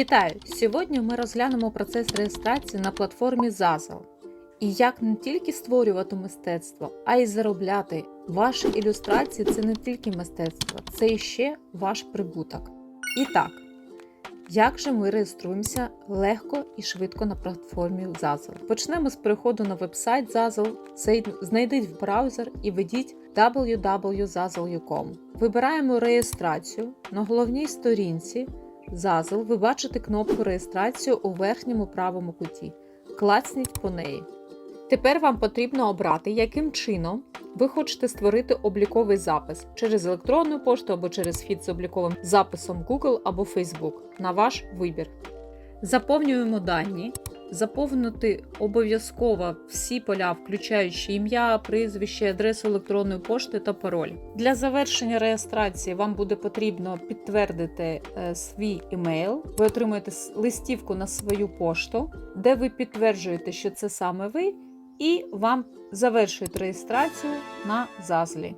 Вітаю! Сьогодні ми розглянемо процес реєстрації на платформі Zazzle. І як не тільки створювати мистецтво, а й заробляти. Ваші ілюстрації це не тільки мистецтво, це ще ваш прибуток. І так, як же ми реєструємося легко і швидко на платформі Zazzle? Почнемо з переходу на веб-сайт Zazzle, знайдіть в браузер і введіть www.zazzle.com. Вибираємо реєстрацію. На головній сторінці Zazzle ви бачите кнопку реєстрацію у верхньому правому куті. Клацніть по неї. Тепер вам потрібно обрати, яким чином ви хочете створити обліковий запис через електронну пошту або через фід з обліковим записом Google або Facebook на ваш вибір. Заповнюємо дані. Заповнити обов'язково всі поля, включаючи ім'я, прізвище, адресу електронної пошти та пароль. Для завершення реєстрації вам буде потрібно підтвердити е, свій імейл. Ви отримуєте листівку на свою пошту, де ви підтверджуєте, що це саме ви, і вам завершують реєстрацію на Zazzle.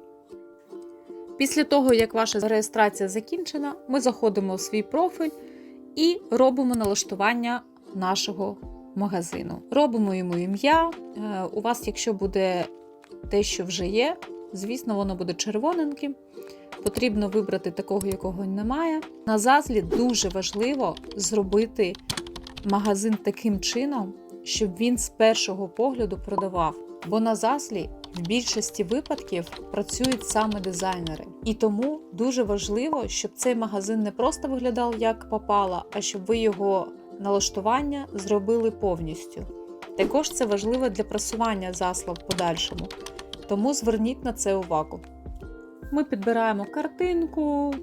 Після того, як ваша реєстрація закінчена, ми заходимо в свій профіль і робимо налаштування нашого магазину. Робимо йому ім'я. Е, У вас, якщо буде те, що вже є, звісно, воно буде червоненьким. Потрібно вибрати такого, якого немає. На зазлі дуже важливо зробити магазин таким чином, щоб він з першого погляду продавав. Бо на зазлі в більшості випадків працюють саме дизайнери. І тому дуже важливо, щоб цей магазин не просто виглядав як попало, а щоб ви його налаштування зробили повністю. Також це важливо для просування засла в подальшому, тому зверніть на це увагу. Ми підбираємо картинку,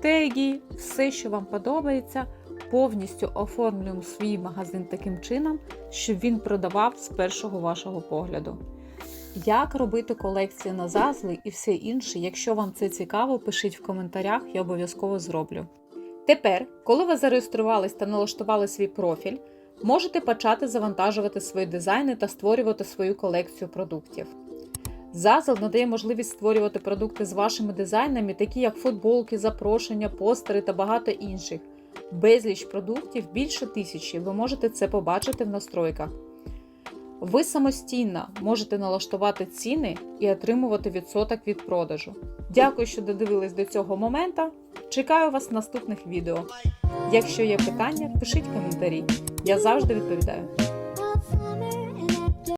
теги, все, що вам подобається, повністю оформлюємо свій магазин таким чином, щоб він продавав з першого вашого погляду. Як робити колекцію на зазли і все інше, якщо вам це цікаво, пишіть в коментарях, я обов'язково зроблю. Тепер, коли ви зареєструвались та налаштували свій профіль, можете почати завантажувати свої дизайни та створювати свою колекцію продуктів. Zazzle надає можливість створювати продукти з вашими дизайнами, такі як футболки, запрошення, постери та багато інших. Безліч продуктів більше тисячі. Ви можете це побачити в настройках. Ви самостійно можете налаштувати ціни і отримувати відсоток від продажу. Дякую, що додивились до цього моменту. Чекаю вас в наступних відео. Якщо є питання, пишіть коментарі. Я завжди відповідаю.